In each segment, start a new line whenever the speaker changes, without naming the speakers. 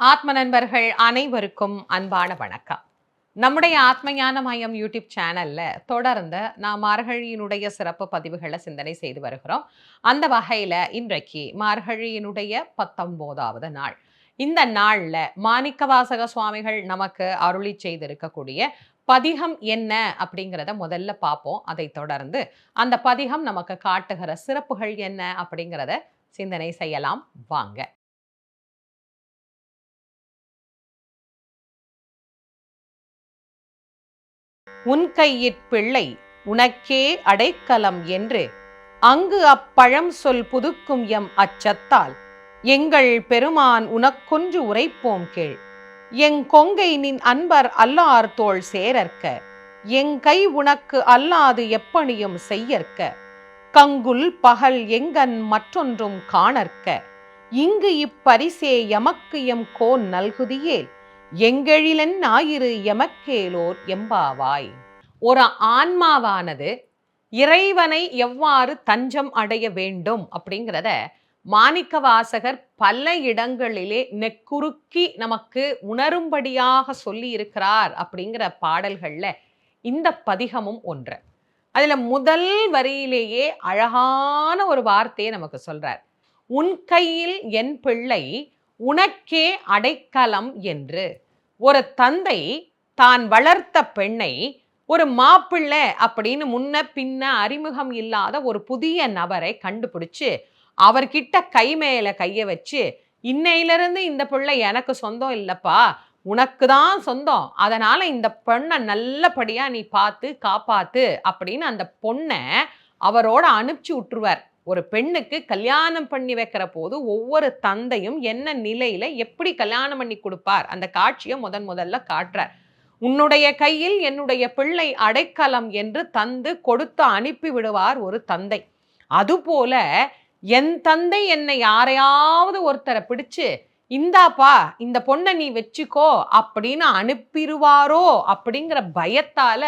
ஆத்ம நண்பர்கள் அனைவருக்கும் அன்பான வணக்கம். நம்முடைய ஆத்மஞான மையம் யூடியூப் சேனல்ல தொடர்ந்து நாம் மார்கழியினுடைய சிறப்பு பதிவுகளை சிந்தனை செய்து வருகிறோம். அந்த வகையில இன்றைக்கு மார்கழியினுடைய பத்தொன்பதாவது நாள். இந்த நாள்ல மாணிக்கவாசக சுவாமிகள் நமக்கு அருளி செய்திருக்கக்கூடிய பதிகம் என்ன அப்படிங்கிறத முதல்ல பார்ப்போம். அதை தொடர்ந்து அந்த பதிகம் நமக்கு காட்டுகிற சிறப்புகள் என்ன அப்படிங்கிறத சிந்தனை செய்யலாம். வாங்க. உன் கையிற் பிள்ளை உனக்கே அடைக்கலம் என்று அங்கு அப்பழம் சொல் புதுக்கும் எம் அச்சத்தால் எங்கள் பெருமான் உனக்கொன்று உரைப்போம் கேள். எங் கொங்கை நின் அன்பர் அல்லார் தோள் சேரற்க எங் கை உனக்கு அல்லாது எப்பணியும் செய்யற்க கங்குல் பகல் எங்கன் மற்றொன்றும் காணற்க இங்கு இப்பரிசே எமக்கு எம் கோன் நல்குதியேல் எங்கெழிலன் ஞாயிறு எமக்கேலோர் எம்பாவாய். ஒரு ஆன்மாவானது இறைவனை எவ்வாறு தஞ்சம் அடைய வேண்டும் அப்படிங்கிறத மாணிக்க வாசகர் பல இடங்களிலே நெக்குறுக்கி நமக்கு உணரும்படியாக சொல்லி இருக்கிறார் அப்படிங்கிற பாடல்கள்ல இந்த பதிகமும் ஒன்று. அதுல முதல் வரியிலேயே அழகான ஒரு வார்த்தையை நமக்கு சொல்றார். உன் கையில் என் பிள்ளை உனக்கே அடைக்கலம் என்று. ஒரு தந்தை தான் வளர்த்த பெண்ணை ஒரு மாப்பிள்ளை அப்படின்னு முன்ன பின்ன அறிமுகம் இல்லாத ஒரு புதிய நபரை கண்டுபிடிச்சு அவர்கிட்ட கை மேல கையை வச்சு இன்னையிலிருந்து இந்த பிள்ளை எனக்கு சொந்தம் இல்லைப்பா உனக்கு தான் சொந்தம். அதனால இந்த பெண்ணை நல்லபடியா நீ பார்த்து காப்பாத்து அப்படின்னு அந்த பொண்ணை அவரோட அனுப்பிச்சு விட்டுருவார். ஒரு பெண்ணுக்கு கல்யாணம் பண்ணி வைக்கிற போது ஒவ்வொரு தந்தையும் என்ன நிலையில எப்படி கல்யாணம் பண்ணி கொடுப்பார்? அந்த காட்சியை முதன் முதல்ல காட்டுறார். உன்னுடைய கையில் என்னுடைய பிள்ளை அடைக்கலம் என்று தந்து கொடுத்து அனுப்பி விடுவார் ஒரு தந்தை. அதுபோல என் தந்தை என்னை யாரையாவது ஒருத்தரை பிடிச்சு இந்தாப்பா இந்த பொண்ணை நீ வச்சுக்கோ அப்படின்னு அனுப்பிடுவாரோ அப்படிங்கிற பயத்தால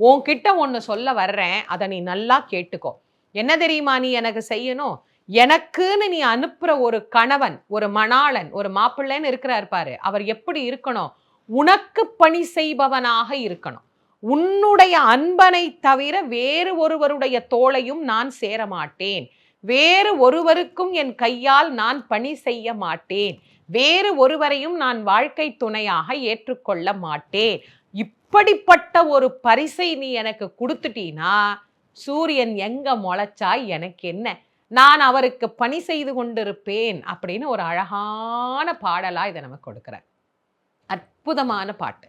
உன்கிட்ட ஒன்று சொல்ல வர்றேன். அதை நீ நல்லா கேட்டுக்கோ. என்ன தெரியுமா நீ எனக்கு செய்யணும்? எனக்குன்னு நீ அனுப்புற ஒரு கணவன் ஒரு மணாளன் ஒரு மாப்பிள்ளைன்னு இருக்கிறார் பாரு. அவர் எப்படி இருக்கணும்? உனக்கு பணி செய்பவனாக இருக்கணும். உன்னுடைய அன்பனை தவிர வேறு ஒருவருடைய தோளையும் நான் சேர மாட்டேன். வேறு ஒருவருக்கும் என் கையால் நான் பணி செய்ய மாட்டேன். வேறு ஒருவரையும் நான் வாழ்க்கை துணையாக ஏற்றுக்கொள்ள மாட்டேன். இப்படிப்பட்ட ஒரு பரிசை நீ எனக்கு கொடுத்துட்டீனா சூரியன் எங்க முளைச்சா எனக்கு என்ன? நான் அவருக்கு பணி செய்து கொண்டிருப்பேன் அப்படின்னு ஒரு அழகான பாடலாக இதை நமக்கு கொடுக்குறார் அற்புதமான பாட்டு.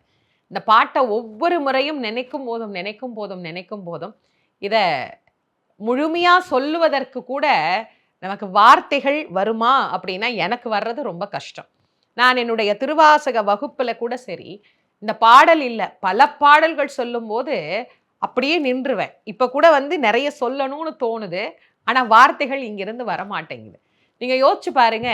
இந்த பாட்டை ஒவ்வொரு முறையும் நினைக்கும் போதும் நினைக்கும் போதும் நினைக்கும் போதும் இதை முழுமையாக சொல்லுவதற்கு கூட நமக்கு வார்த்தைகள் வருமா அப்படின்னா எனக்கு வர்றது ரொம்ப கஷ்டம். நான் என்னுடைய திருவாசக வகுப்பில் கூட சரி இந்த பாடல் இல்லை பல பாடல்கள் சொல்லும்போது அப்படியே நின்றுவேன். இப்போ கூட வந்து நிறைய சொல்லணும்னு தோணுது. ஆனால் வார்த்தைகள் இங்கிருந்து வரமாட்டேங்குது. நீங்கள் யோசிச்சு பாருங்க.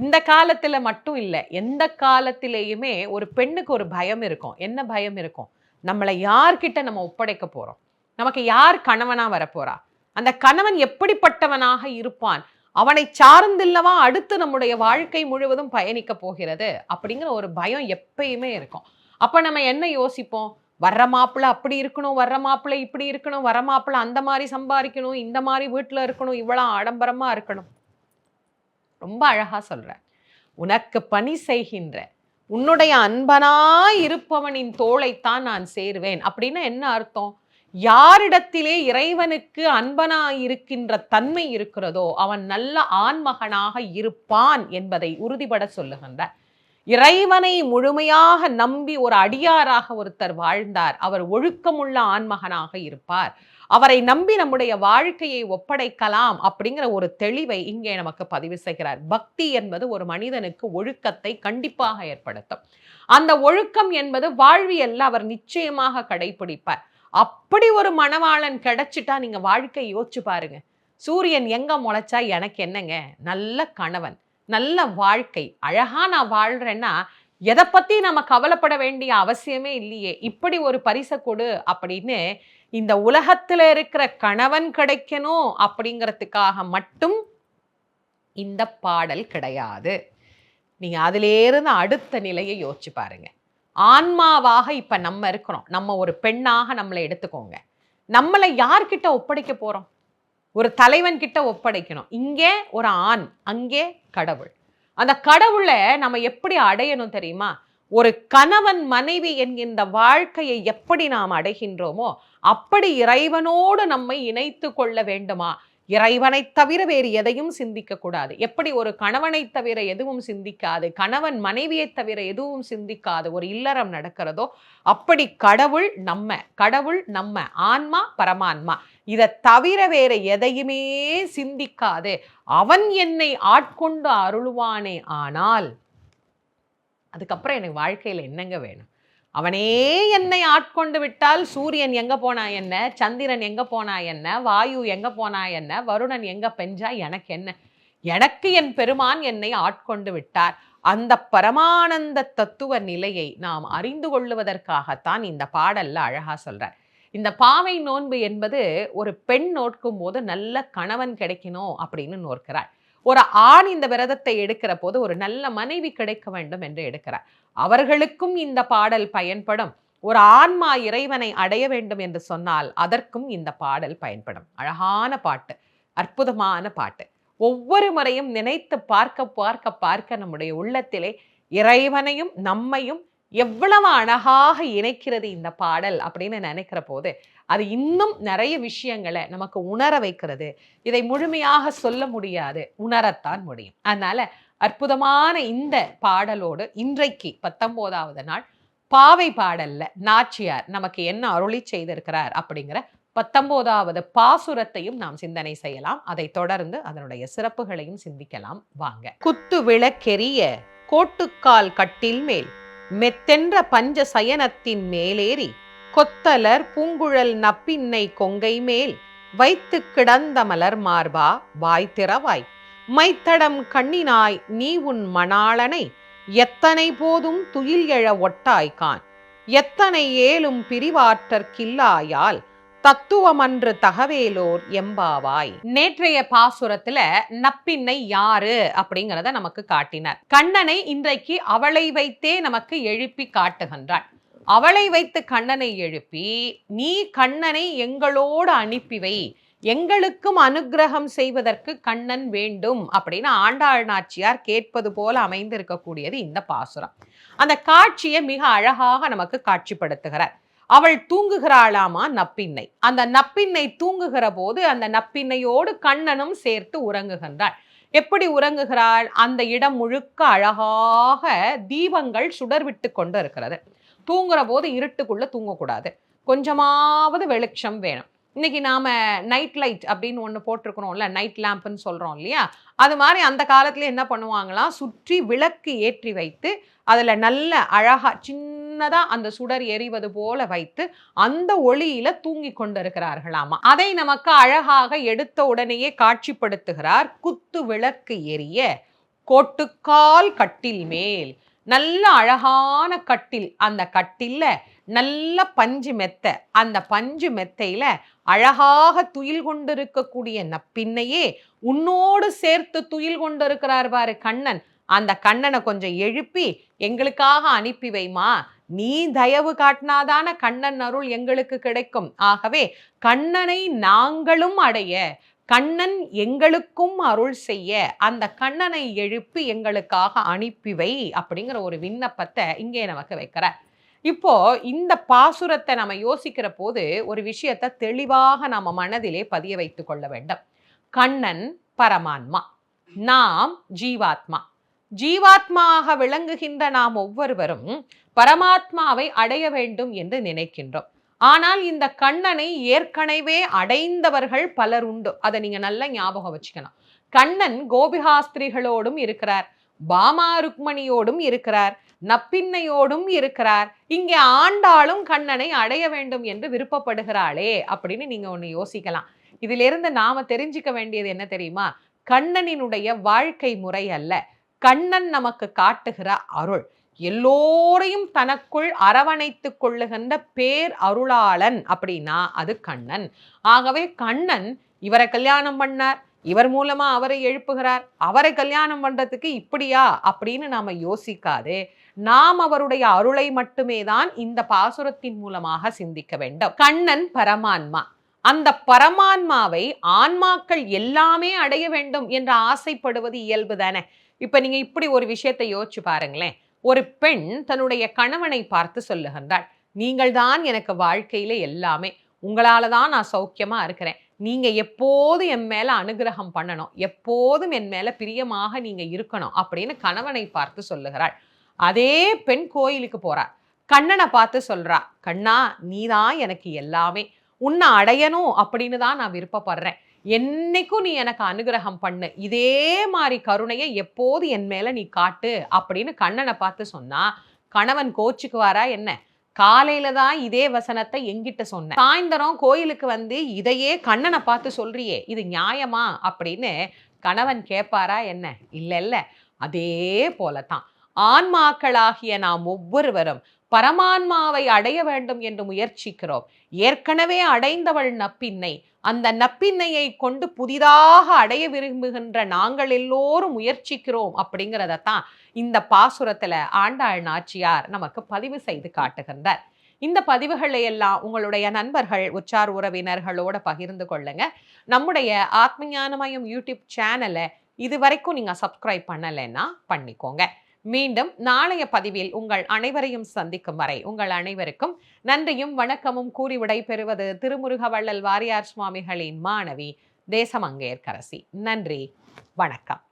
இந்த காலத்தில் மட்டும் இல்லை எந்த காலத்திலேயுமே ஒரு பெண்ணுக்கு ஒரு பயம் இருக்கும். என்ன பயம் இருக்கும்? நம்மளை யார்கிட்ட நம்ம ஒப்படைக்க போகிறோம் நமக்கு யார் கணவனாக வரப்போறா? அந்த கணவன் எப்படிப்பட்டவனாக இருப்பான்? அவனை சார்ந்தில்லவா அடுத்து நம்முடைய வாழ்க்கை முழுவதும் பயணிக்க போகிறது? அப்படிங்கிற ஒரு பயம் எப்பயுமே இருக்கும். அப்போ நம்ம என்ன யோசிப்போம்? வர்ற மாப்பிள்ளை அப்படி இருக்கணும் வர்ற மாப்பிள்ளை இப்படி இருக்கணும் வர மாப்பிள்ளை அந்த மாதிரி சம்பாதிக்கணும் இந்த மாதிரி வீட்டில் இருக்கணும் இவ்வளோ ஆடம்பரமாக இருக்கணும். ரொம்ப அழகாக சொல்கிறேன் உனக்கு பணி செய்கின்ற உன்னுடைய அன்பனாய் இருப்பவனின் தோளைத்தான் நான் சேருவேன் அப்படின்னா என்ன அர்த்தம்? யாரிடத்திலே இறைவனுக்கு அன்பனாய் இருக்கின்ற தன்மை இருக்கிறதோ அவன் நல்ல ஆண்மகனாக இருப்பான் என்பதை உறுதிபட சொல்லுகின்றார். இறைவனை முழுமையாக நம்பி ஒரு அடியாராக ஒருத்தர் வாழ்ந்தார். அவர் ஒழுக்கமுள்ள ஆண்மகனாக இருப்பார். அவரை நம்பி நம்முடைய வாழ்க்கையை ஒப்படைக்கலாம் அப்படிங்கிற ஒரு தெளிவை இங்கே நமக்கு பதிவு செய்கிறார். பக்தி என்பது ஒரு மனிதனுக்கு ஒழுக்கத்தை கண்டிப்பாக ஏற்படுத்தும். அந்த ஒழுக்கம் என்பது வாழ்வியல்ல அவர் நிச்சயமாக கடைபிடிப்பார். அப்படி ஒரு மணவாளன் கிடைச்சிட்டா நீங்க வாழ்க்கை யோசிச்சு பாருங்க. சூரியன் எங்க முளைச்சா எனக்கு என்னங்க? நல்ல கணவன். நல்ல வாழ்க்கை. அழகா நான் வாழ்கிறேன்னா எதை பத்தி நம்ம கவலைப்பட வேண்டிய அவசியமே இல்லையே. இப்படி ஒரு பரிசை கொடு அப்படின்னு இந்த உலகத்துல இருக்கிற கணவன் கிடைக்கணும் அப்படிங்கிறதுக்காக மட்டும் இந்த பாடல் கிடையாது. நீங்க அதிலேருந்து அடுத்த நிலையை யோசிச்சு பாருங்க. ஆன்மாவாக இப்ப நம்ம இருக்கிறோம். நம்ம ஒரு பெண்ணாக நம்மளை எடுத்துக்கோங்க. நம்மளை யார்கிட்ட ஒப்படைக்க போறோம்? ஒரு தலைவன் கிட்ட ஒப்படைக்கணும். இங்கே ஒரு ஆண் அங்கே கடவுள். அந்த கடவுளை நம்ம எப்படி அடையணும் தெரியுமா? ஒரு கணவன் மனைவி என்கின்ற வாழ்க்கையை எப்படி நாம் அடைகின்றோமோ அப்படி இறைவனோடு நம்மை இணைத்து கொள்ள வேண்டுமா? இறைவனை தவிர வேறு எதையும் சிந்திக்க கூடாது. எப்படி ஒரு கணவனை தவிர எதுவும் சிந்திக்காது கணவன் மனைவியை தவிர எதுவும் சிந்திக்காது ஒரு இல்லறம் நடக்கிறதோ அப்படி கடவுள் நம்ம கடவுள் நம்ம ஆன்மா பரமான்மா. இதை தவிர வேற எதையுமே சிந்திக்காது. அவன் என்னை ஆட்கொண்டு அருள்வானே ஆனால் அதுக்கப்புறம் எனக்கு வாழ்க்கையில் என்னங்க வேணும்? அவனே என்னை ஆட்கொண்டு விட்டால் சூரியன் எங்கே போனா என்ன? சந்திரன் எங்கே போனா என்ன? வாயு எங்கே போனா என்ன? வருணன் எங்கே பெஞ்சா எனக்கு என்ன? எனக்கு என் பெருமான் என்னை ஆட்கொண்டு விட்டார். அந்த பரமானந்த தத்துவ நிலையை நாம் அறிந்து கொள்ளுவதற்காகத்தான் இந்த பாடல்ல அழகா சொல்றார். இந்த பாவை நோன்பு என்பது ஒரு பெண் நோட்கும் போது நல்ல கணவன் கிடைக்கணும் அப்படின்னு நோக்கிறாள் ஒரு ஆண் இந்த விரதத்தை எடுக்கிற போது ஒரு நல்ல மனைவி கிடைக்க வேண்டும் என்று எடுக்கிறார். அவர்களுக்கும் இந்த பாடல் பயன்படும். ஒரு ஆன்மா இறைவனை அடைய வேண்டும் என்று சொன்னால் அதற்கும் இந்த பாடல் பயன்படும். அழகான பாட்டு அற்புதமான பாட்டு. ஒவ்வொரு முறையும் நினைத்து பார்க்க பார்க்க பார்க்க நம்முடைய உள்ளத்திலே இறைவனையும் நம்மையும் எவ்வளவு அழகாக இணைக்கிறது இந்த பாடல் அப்படின்னு நினைக்கிற போது அது இன்னும் நிறைய விஷயங்களை நமக்கு உணர வைக்கிறது. இதை முழுமையாக சொல்ல முடியாது உணரத்தான் முடியும். அதனால அற்புதமான இந்த பாடலோடு இன்றைக்கு பத்தொன்பதாவது நாள் பாவை பாடல்ல நாச்சியார் நமக்கு என்ன அருளி செய்திருக்கிறார் அப்படிங்கிற பத்தொன்பதாவது பாசுரத்தையும் நாம் சிந்தனை செய்யலாம். அதை தொடர்ந்து அதனுடைய சிறப்புகளையும் சிந்திக்கலாம். வாங்க. குத்து விளக்கெரிய கோட்டுக்கால் கட்டில் மேல் மெத்தென்ற பஞ்ச சயனத்தின் மேலேறி கொத்தலர் பூங்குழல் நப்பின்னை கொங்கை மேல் வைத்து கிடந்த மலர் மார்பா வாய் திறவாய். மைத்தடம் கண்ணினாய் நீ உன் மணாளனை எத்தனை போதும் துயில் எழ ஒட்டாய்கான். எத்தனை ஏலும் பிரிவாற்றற்கில்லாயால் தத்துவமன்று தகவேலோர் எம்பாவாய். நேற்றைய பாசுரத்துல நப்பின்னை யாரு அப்படிங்கிறத நமக்கு காட்டினார். கண்ணனை இன்றைக்கு அவளை வைத்தே நமக்கு எழுப்பி காட்டுகின்றாள் அவளை வைத்து கண்ணனை எழுப்பி நீ கண்ணனை எங்களோடு அனுப்பி வை. எங்களுக்கும் அனுகிரகம் செய்வதற்கு கண்ணன் வேண்டும் அப்படின்னு ஆண்டாள் நாச்சியார் கேட்பது போல அமைந்திருக்கக்கூடியது இந்த பாசுரம். அந்த காட்சியை மிக அழகாக நமக்கு காட்சிப்படுத்துகிறார். அவள் தூங்குகிறாளாமா? நப்பின்னை. அந்த நப்பின்னை தூங்குகிற போது அந்த நப்பின்னையோடு கண்ணனும் சேர்த்து உறங்குகின்றாள். எப்படி உறங்குகிறாள்? அந்த இடம் முழுக்க அழகாக தீபங்கள் சுடர்விட்டு கொண்டு இருக்கிறது தூங்குற போது இருட்டுக்குள்ள தூங்கக்கூடாது. கொஞ்சமாவது வெளிச்சம் வேணும். இன்னைக்கு நாம நைட் லைட் அப்படின்னு ஒன்று போட்டிருக்கிறோம்ல நைட் லேம்ப்னு சொல்கிறோம் இல்லையா? அது மாதிரி அந்த காலத்துல என்ன பண்ணுவாங்களாம்? சுற்றி விளக்கு ஏற்றி வைத்து அதில் நல்ல அழகாக சின்னதாக அந்த சுடர் எரிவது போல வைத்து அந்த ஒளியில தூங்கி கொண்டிருக்கிறார்களாமா. அதை நமக்கு அழகாக எடுத்த உடனேயே காட்சிப்படுத்துகிறார் குத்து விளக்கு எரிய கோட்டுக்கால் கட்டில் மேல். நல்ல அழகான கட்டில். அந்த கட்டில்ல நல்ல பஞ்சு மெத்த. அந்த பஞ்சு மெத்தையில அழகாக துயில் கொண்டிருக்கக்கூடிய நப்பின்னையே உன்னோடு சேர்த்து துயில் கொண்டிருக்கிறார் பாரு கண்ணன். அந்த கண்ணனை கொஞ்சம் எழுப்பி எங்களுக்காக அனுப்பி வைமா. நீ தயவு காட்டினாதான கண்ணன் அருள் எங்களுக்கு கிடைக்கும். ஆகவே கண்ணனை நாங்களும் அடைய கண்ணன் எங்களுக்கும் அருள் செய்ய அந்த கண்ணனை எழுப்பி எங்களுக்காக அனுப்பி வை. அப்படிங்கிற ஒரு விண்ணப்பத்தை இங்கே நமக்கு வைக்கிறார். இப்போ இந்த பாசுரத்தை நம்ம யோசிக்கிற போது ஒரு விஷயத்தை தெளிவாக நம்ம மனதிலே பதிய வைத்து கொள்ள வேண்டும். கண்ணன் பரமான்மா நாம் ஜீவாத்மா. ஜீவாத்மாக விளங்குகின்ற நாம் ஒவ்வொருவரும் பரமாத்மாவை அடைய வேண்டும் என்று நினைக்கின்றோம். ஆனால் இந்த கண்ணனை ஏற்கனவே அடைந்தவர்கள் பலர் உண்டு. அதை நீங்க நல்லா ஞாபகம் வச்சுக்கணும். கண்ணன் கோபிகாஸ்திரிகளோடும் இருக்கிறார். பாமா ருக்மணியோடும் இருக்கிறார். நப்பின்னையோடும் இருக்கிறார். இங்கே ஆண்டாளும் கண்ணனை அடைய வேண்டும் என்று விருப்பப்படுகிறாளே அப்படின்னு நீங்க ஒண்ணு யோசிக்கலாம். இதிலிருந்து நாம தெரிஞ்சுக்க வேண்டியது என்ன தெரியுமா? கண்ணனினுடைய வாழ்க்கை முறை அல்ல. கண்ணன் நமக்கு காட்டுகிற அருள். எல்லோரையும் தனக்குள் அரவணைத்து கொள்ளுகின்ற பேர் அருளாளன் அப்படின்னா அது கண்ணன். ஆகவே கண்ணன் இவரை கல்யாணம் பண்ணார் இவர் மூலமா அவரை எழுப்புகிறார் அவரை கல்யாணம் பண்றதுக்கு இப்படியா அப்படின்னு நாம யோசிக்காது. நாம் அவருடைய அருளை மட்டுமே தான் இந்த பாசுரத்தின் மூலமாக சிந்திக்க வேண்டும். கண்ணன் பரமான்மா. அந்த பரமான்மாவை ஆன்மாக்கள் எல்லாமே அடைய வேண்டும் என்று ஆசைப்படுவது இயல்பு தானே. இப்போ நீங்கள் இப்படி ஒரு விஷயத்தை யோசிச்சு பாருங்களேன். ஒரு பெண் தன்னுடைய கணவனை பார்த்து சொல்லுகின்றாள் நீங்கள் தான் எனக்கு வாழ்க்கையில எல்லாமே. உங்களால தான் நான் சௌக்கியமாக இருக்கிறேன். நீங்கள் எப்போதும் என் மேலே அனுகிரகம் பண்ணணும்? எப்போதும் என் மேலே பிரியமாக நீங்கள் இருக்கணும். அப்படின்னு கணவனை பார்த்து சொல்லுகிறாள். அதே பெண் கோயிலுக்கு போகிறார் கண்ணனை பார்த்து சொல்கிறா கண்ணா நீ தான் எனக்கு எல்லாமே. உன்னை அடையணும் அப்படின்னு தான் நான் விருப்பப்படுறேன். என்னைக்கும் நீ எனக்கு அனுகிரகம் பண்ணு. இதே மாதிரி கருணையை எப்போது என் மேலே நீ காட்டு அப்படின்னு கண்ணனை பார்த்து சொன்னா கணவன் கோச்சுக்குவாரா என்ன? காலையில தான் இதே வசனத்தை எங்கிட்ட சொன்ன. சாயந்தரம் கோயிலுக்கு வந்து இதையே கண்ணனை பார்த்து சொல்றியே இது நியாயமா? அப்படின்னு கணவன் கேட்பாரா என்ன? இல்லை இல்லை அதே போலத்தான். ஆன்மாக்களாகிய நாம் ஒவ்வொருவரும் பரமான்மாவை அடைய வேண்டும் என்று முயற்சிக்கிறோம். ஏற்கனவே அடைந்தவள் நப்பின்னை அந்த நப்பின்னையை கொண்டு புதிதாக அடைய விரும்புகின்ற நாங்கள் எல்லோரும் முயற்சிக்கிறோம் அப்படிங்கிறதத்தான் இந்த பாசுரத்தில் ஆண்டாள் நாச்சியார் நமக்கு பதிவு செய்து காட்டுகின்றார். இந்த பதிவுகளை எல்லாம் உங்களுடைய நண்பர்கள் உச்சார் உறவினர்களோட பகிர்ந்து கொள்ளுங்க. நம்முடைய ஆத்மஞானமயம் யூடியூப் சேனலை இது வரைக்கும் நீங்கள் சப்ஸ்கிரைப் பண்ணலைன்னா பண்ணிக்கோங்க. மீண்டும் நாளைய பதிவில் உங்கள் அனைவரையும் சந்திக்கும் வரை உங்கள் அனைவருக்கும் நன்றியும் வணக்கமும் கூறி விடைபெறுவது திருமுருக வள்ளல் வாரியார் சுவாமிகளின் மாணவி தேசமங்கேற்கரசி. நன்றி. வணக்கம்.